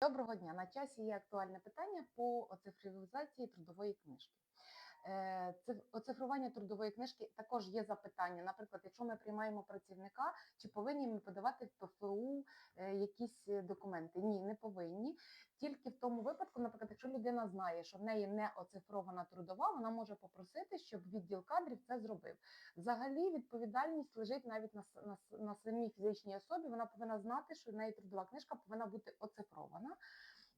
Доброго дня. На часі є актуальне питання по оцифровізації трудової книжки. Е, циф- Оцифрування трудової книжки також є запитання. Наприклад, якщо ми приймаємо працівника, чи повинні ми подавати в ПФУ е, якісь е, документи? Ні, не повинні. Тільки в тому випадку, наприклад, якщо людина знає, що в неї не оцифрована трудова, вона може попросити, щоб відділ кадрів це зробив. Взагалі відповідальність лежить навіть на, на, на самій фізичній особі. Вона повинна знати, що в неї трудова книжка повинна бути оцифрована.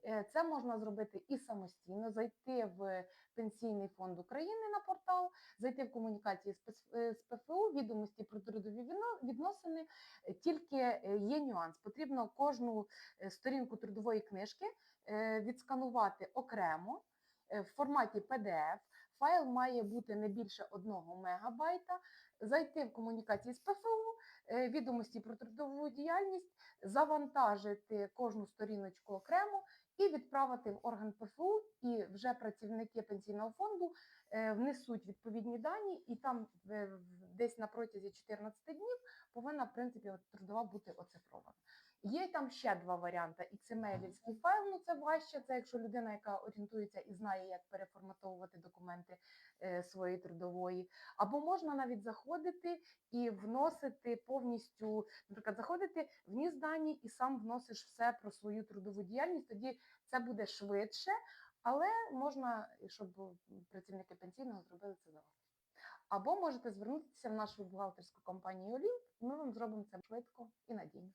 Е, Це можна зробити і самостійно, зайти в Пенсійний фонд України на портал, зайти в комунікації з ПС- е, ПФУ, відомості про трудові відносини. Е, Тільки є нюанс. Потрібно кожну сторінку трудової книжки відсканувати окремо в форматі PDF. Файл має бути не більше 1 мегабайта, зайти в комунікації з ПФУ, відомості про трудову діяльність, завантажити кожну сторіночку окремо і відправити в орган ПФУ, і вже працівники пенсійного фонду е, внесуть відповідні дані, і там е, десь на протязі 14 днів повинна в принципі трудова бути оцифрована. Є там ще два варіанти: XML-івський файл, ну це важче. Це якщо людина, яка орієнтується і знає, як переформатовувати документи е, своєї трудової, або можна навіть заходити і вносити повністю, наприклад, заходити, вніс дані і сам вносиш все про свою трудову діяльність. Тоді це буде швидше, але можна, щоб працівники пенсійного зробили це за вас. Або можете звернутися в нашу бухгалтерську компанію Олімп, ми вам зробимо це швидко і надійно.